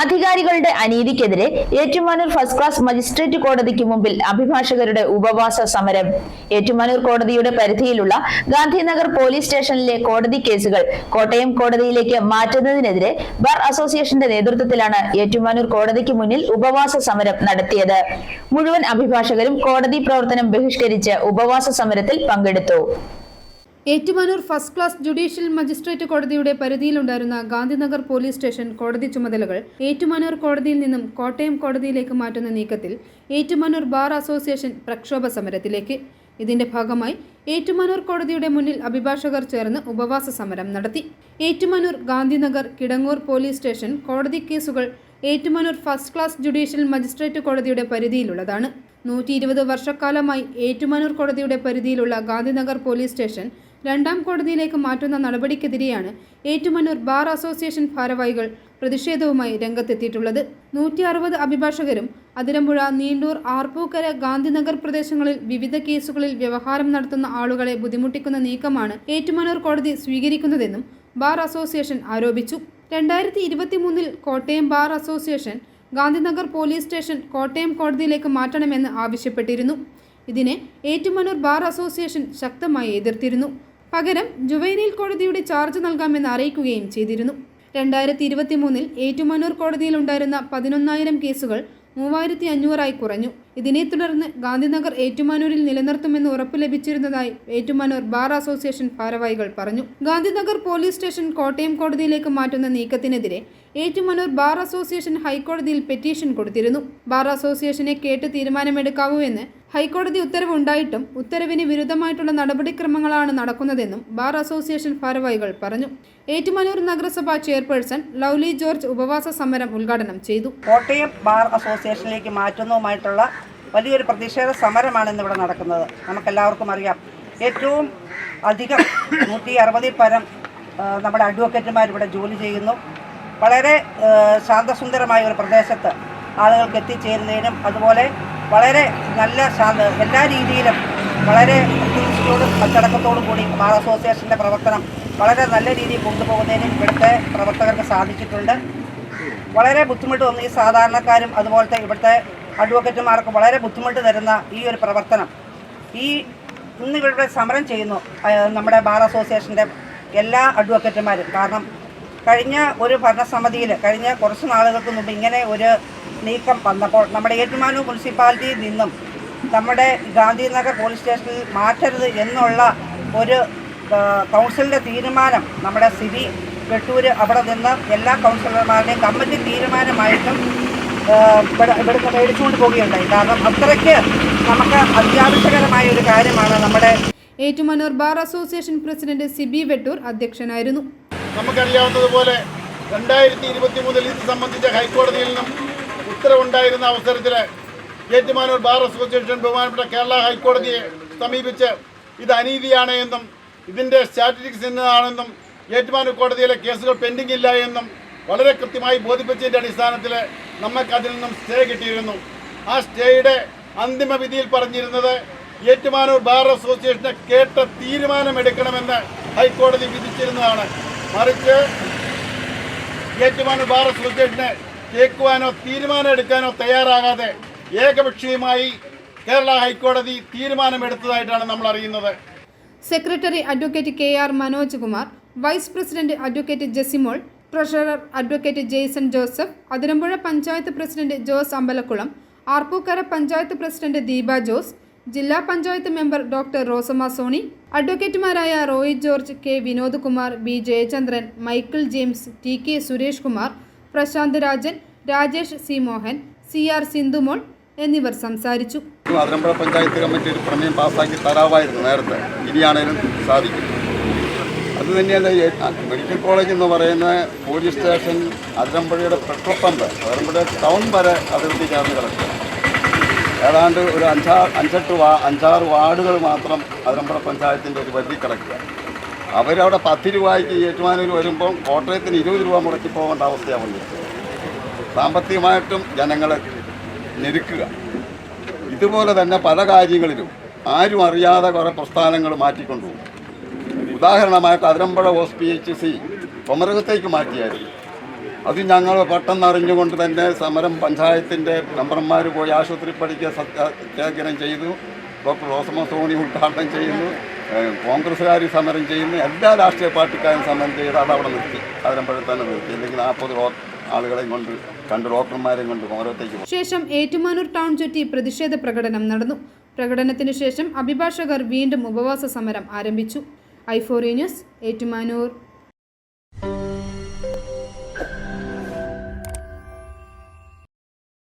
അധികാരികളുടെ അനീതിക്കെതിരെ Ettumanoor first class magistrate കോടതിക്ക് മുമ്പിൽ അഭിഭാഷകരുടെ ഉപവാസ സമരം. ഏറ്റുമാനൂർ കോടതിയുടെ പരിധിയിലുള്ള ഗാന്ധിനഗർ പോലീസ് സ്റ്റേഷനിലെ കോടതി കേസുകൾ കോട്ടയം കോടതിയിലേക്ക് മാറ്റുന്നതിനെതിരെ ബാർ അസോസിയേഷന്റെ നേതൃത്വത്തിലാണ് ഏറ്റുമാനൂർ കോടതിക്ക് മുന്നിൽ ഉപവാസ സമരം നടത്തിയത്. മുഴുവൻ അഭിഭാഷകരും കോടതി പ്രവർത്തനം ബഹിഷ്കരിച്ച് ഉപവാസ സമരത്തിൽ പങ്കെടുത്തു. Ettumanoor first class judicial magistrate കോടതിയുടെ പരിധിയിലുണ്ടായിരുന്ന ഗാന്ധിനഗർ പോലീസ് സ്റ്റേഷൻ കോടതി ചുമതലകൾ ഏറ്റുമാനൂർ കോടതിയിൽ നിന്നും കോട്ടയം കോടതിയിലേക്ക് മാറ്റുന്ന നീക്കത്തിൽ ഏറ്റുമാനൂർ ബാർ അസോസിയേഷൻ പ്രക്ഷോഭ സമരത്തിലേക്ക്. ഇതിന്റെ ഭാഗമായി ഏറ്റുമാനൂർ കോടതിയുടെ മുന്നിൽ അഭിഭാഷകർ ചേർന്ന് ഉപവാസ സമരം നടത്തി. ഏറ്റുമാനൂർ ഗാന്ധിനഗർ കിടങ്ങൂർ പോലീസ് സ്റ്റേഷൻ കോടതി കേസുകൾ Ettumanoor first class judicial magistrate കോടതിയുടെ പരിധിയിലുള്ളതാണ്. നൂറ്റി ഇരുപത് വർഷക്കാലമായി ഏറ്റുമാനൂർ കോടതിയുടെ പരിധിയിലുള്ള ഗാന്ധിനഗർ പോലീസ് സ്റ്റേഷൻ രണ്ടാം കോടതിയിലേക്ക് മാറ്റുന്ന നടപടിക്കെതിരെയാണ് ഏറ്റുമാനൂർ ബാർ അസോസിയേഷൻ ഭാരവാഹികൾ പ്രതിഷേധവുമായി രംഗത്തെത്തിയിട്ടുള്ളത്. നൂറ്റി അറുപത് അഭിഭാഷകരും അതിരമ്പുഴ നീണ്ടൂർ ആർപ്പൂക്കര ഗാന്ധിനഗർ പ്രദേശങ്ങളിൽ വിവിധ കേസുകളിൽ വ്യവഹാരം നടത്തുന്ന ആളുകളെ ബുദ്ധിമുട്ടിക്കുന്ന നീക്കമാണ് ഏറ്റുമാനൂർ കോടതി സ്വീകരിക്കുന്നതെന്നും ബാർ അസോസിയേഷൻ ആരോപിച്ചു. രണ്ടായിരത്തി ഇരുപത്തി മൂന്നിൽ Kottayam bar association Gandhinagar police station Kottayam കോടതിയിലേക്ക് മാറ്റണമെന്ന് ആവശ്യപ്പെട്ടിരുന്നു. ഇതിനെ ഏറ്റുമാനൂർ ബാർ അസോസിയേഷൻ ശക്തമായി എതിർത്തിരുന്നു. പകരം ജുവൈനീൽ കോടതിയുടെ ചാർജ് നൽകാമെന്ന് അറിയിക്കുകയും ചെയ്തിരുന്നു. രണ്ടായിരത്തി ഇരുപത്തി മൂന്നിൽ ഏറ്റുമാനൂർ കോടതിയിലുണ്ടായിരുന്ന പതിനൊന്നായിരം കേസുകൾ മൂവായിരത്തി അഞ്ഞൂറായി കുറഞ്ഞു. ഇതിനെ തുടർന്ന് ഗാന്ധിനഗർ ഏറ്റുമാനൂരിൽ നിലനിർത്തുമെന്ന് ഉറപ്പ് ലഭിച്ചിരുന്നതായി ഏറ്റുമാനൂർ ബാർ അസോസിയേഷൻ ഭാരവാഹികൾ പറഞ്ഞു. ഗാന്ധിനഗർ പോലീസ് സ്റ്റേഷൻ കോട്ടയം കോടതിയിലേക്ക് മാറ്റുന്ന നീക്കത്തിനെതിരെ ഏറ്റുമാനൂർ ബാർ അസോസിയേഷൻ ഹൈക്കോടതിയിൽ പെറ്റീഷൻ കൊടുത്തിരുന്നു. ബാർ അസോസിയേഷനെ കേട്ട് തീരുമാനമെടുക്കാവൂ എന്ന് ഹൈക്കോടതി ഉത്തരവ് ഉണ്ടായിട്ടും ഉത്തരവിന് വിരുദ്ധമായിട്ടുള്ള നടപടിക്രമങ്ങളാണ് നടക്കുന്നതെന്നും ബാർ അസോസിയേഷൻ ഭാരവാഹികൾ പറഞ്ഞു. ഏറ്റുമാനൂർ നഗരസഭാ ചെയർപേഴ്സൺ ലൗലി ജോർജ് ഉപവാസ സമരം ഉദ്ഘാടനം ചെയ്തു. കോട്ടയം ബാർ അസോസിയേഷനിലേക്ക് മാറ്റുന്നതുമായിട്ടുള്ള വലിയൊരു പ്രതിഷേധ സമരമാണ് ഇന്നിവിടെ നടക്കുന്നത്. നമുക്കെല്ലാവർക്കും അറിയാം. ഏറ്റവും അധികം നൂറ്റി അറുപതിൽ പരം നമ്മുടെ അഡ്വക്കേറ്റുമാർ ഇവിടെ ജോലി ചെയ്യുന്നു. വളരെ ശാന്തസുന്ദരമായ ഒരു പ്രദേശത്ത് ആളുകൾക്ക് എത്തിച്ചേരുന്നതിനും അതുപോലെ വളരെ നല്ല എല്ലാ രീതിയിലും വളരെ കൃത്യനിഷ്ഠയോടും അച്ചടക്കത്തോടും കൂടി ബാർ അസോസിയേഷന്റെ പ്രവർത്തനം വളരെ നല്ല രീതിയിൽ കൊണ്ടുപോകുന്നതിനും ഇവിടുത്തെ പ്രവർത്തകർക്ക് സാധിച്ചിട്ടുണ്ട്. വളരെ ബുദ്ധിമുട്ട് തോന്നി ഈ സാധാരണക്കാരും അതുപോലത്തെ ഇവിടുത്തെ അഡ്വക്കേറ്റുമാർക്ക് വളരെ ബുദ്ധിമുട്ട് തരുന്ന ഈ ഒരു പ്രവർത്തനം. ഈ ഇന്ന് ഇവിടെ സമരം ചെയ്യുന്നു നമ്മുടെ ബാർ അസോസിയേഷന്റെ എല്ലാ അഡ്വക്കേറ്റുമാരും. കാരണം കഴിഞ്ഞ ഒരു ഭരണസമിതിയിൽ കഴിഞ്ഞ കുറച്ച് നാളുകൾക്ക് മുമ്പ് ഇങ്ങനെ ഒരു നീക്കം വന്നപ്പോൾ നമ്മുടെ ഏറ്റുമാനൂർ മുനിസിപ്പാലിറ്റിയിൽ നിന്നും നമ്മുടെ ഗാന്ധിനഗർ പോലീസ് സ്റ്റേഷനിൽ മാറ്റരുത് എന്നുള്ള ഒരു കൗൺസിലിന്റെ തീരുമാനം നമ്മുടെ സിബി വെട്ടൂര് അവിടെ നിന്ന് എല്ലാ കൗൺസിലർമാരുടെയും കമ്മിറ്റി തീരുമാനമായിട്ടും ഇവിടെ ഇവിടുന്ന് മേടിച്ചുകൊണ്ട് പോവുകയുണ്ടായി. കാരണം അത്രയ്ക്ക് നമുക്ക് അത്യാവശ്യകരമായ ഒരു കാര്യമാണ് നമ്മുടെ Ettumanoor bar association president Siby Vettoor അധ്യക്ഷനായിരുന്നു. നമുക്കറിയാവുന്നതുപോലെ രണ്ടായിരത്തി ഇരുപത്തി മൂന്നിൽ ഇത് സംബന്ധിച്ച ഹൈക്കോടതിയിൽ നിന്നും ഉത്തരവുണ്ടായിരുന്ന അവസരത്തിൽ ഏറ്റുമാനൂർ ബാർ അസോസിയേഷൻ ബഹുമാനപ്പെട്ട കേരള ഹൈക്കോടതിയെ സമീപിച്ച് ഇത് അനീതിയാണ് എന്നും ഇതിന്റെ സ്റ്റാറ്റിസ്റ്റിക്സ് എന്നതാണെന്നും ഏറ്റുമാനൂർ കോടതിയിലെ കേസുകൾ പെൻഡിംഗ് ഇല്ല എന്നും വളരെ കൃത്യമായി ബോധിപ്പിച്ചതിന്റെ അടിസ്ഥാനത്തിൽ നമുക്ക് അതിൽ നിന്നും സ്റ്റേ കിട്ടിയിരുന്നു. ആ സ്റ്റേയുടെ അന്തിമ വിധിയിൽ പറഞ്ഞിരുന്നത് ഏറ്റുമാനൂർ ബാർ അസോസിയേഷനെ കേട്ട തീരുമാനമെടുക്കണമെന്ന് ഹൈക്കോടതി വിധിച്ചിരുന്നതാണ്. മറിച്ച് ഏറ്റുമാനൂർ ബാർ അസോസിയേഷനെ കേൾക്കുവാനോ തീരുമാനം എടുക്കാനോ തയ്യാറാകാതെ ഏകപക്ഷീയമായി കേരള ഹൈക്കോടതി തീരുമാനമെടുത്തതായിട്ടാണ് നമ്മൾ അറിയുന്നത്. Secretary advocate K R Manoj Kumar vice president advocate Jessymol treasurer advocate Jaison Joseph Athirampuzha panchayat president Jose Ambalakkulam Arpookara panchayat president Deepa Jose ജില്ലാ panchayat member doctor Rosamma Sony അഡ്വക്കേറ്റുമാരായ Roy George K Vinod Kumar B Jayachandran Michael James T K Suresh Kumar Prasanth Rajan Rajesh C. Mohan C. R. Sindhumol എന്നിവർ സംസാരിച്ചു. Athirampuzha panchayat committee ഒരു പ്രമേയം പാസ്സാക്കി തരാമായിരുന്നു നേരത്തെ. ഇനിയാണേലും സാധിക്കും. അത് തന്നെയല്ല മെഡിക്കൽ കോളേജ് എന്ന് പറയുന്ന പോലീസ് സ്റ്റേഷൻ അതിരമ്പുഴയുടെ പെട്രോൾ പമ്പ് അതിരമ്പുഴ ടൗൺ വരെ അതിർത്തി ചേർന്ന് കിടക്കുക. ഏതാണ്ട് ഒരു അഞ്ചാ അഞ്ചെട്ട് വാ അഞ്ചാറ് വാർഡുകൾ മാത്രം അതിരമ്പുഴ പഞ്ചായത്തിന്റെ ഒരു പരിധി കിടക്കുക. അവരവിടെ പത്ത് രൂപയ്ക്ക് ഏറ്റുമാനൂർ വരുമ്പോൾ കോട്ടയത്തിന് ഇരുപത് രൂപ മുടക്കി പോകേണ്ട അവസ്ഥയാണ് വന്നത് സാമ്പത്തികമായിട്ടും ജനങ്ങളെ ഞെരുക്കുക. ഇതുപോലെ തന്നെ പല കാര്യങ്ങളിലും ആരും അറിയാതെ കുറേ പ്രസ്ഥാനങ്ങൾ മാറ്റിക്കൊണ്ടുപോകും ഉദാഹരണമായിട്ട് അതിരമ്പുഴ എച്ച് സി കൊമരകത്തേക്ക് മാറ്റിയായിരുന്നു. അത് ഞങ്ങൾ പെട്ടെന്ന് അറിഞ്ഞുകൊണ്ട് തന്നെ സമരം പഞ്ചായത്തിന്റെ മെമ്പർമാർ പോയി ആശുപത്രി പഠിക്കുക സത്യാഗ്രഹം ചെയ്തു. ഡോക്ടർ റോസമ സോണി ഉദ്ഘാടനം ചെയ്യുന്നു. കോൺഗ്രസ്സുകാർ സമരം ചെയ്യുന്ന എല്ലാ രാഷ്ട്രീയ പാർട്ടിക്കാരും സമരം ചെയ്ത് അത് അവിടെ നിർത്തി. അതിരമ്പഴം തന്നെ നിർത്തി. ഇല്ലെങ്കിൽ നാൽപ്പത് ആളുകളെയും കൊണ്ട് രണ്ട് ഡോക്ടർമാരെയും കൊണ്ട് പോകും. ശേഷം ഏറ്റുമാനൂർ ടൗൺ ചുറ്റി പ്രതിഷേധ പ്രകടനം നടന്നു. പ്രകടനത്തിന് ശേഷം അഭിഭാഷകർ വീണ്ടും ഉപവാസ സമരം ആരംഭിച്ചു. ഐഫോറി ന്യൂസ് ഏറ്റുമാനൂർ.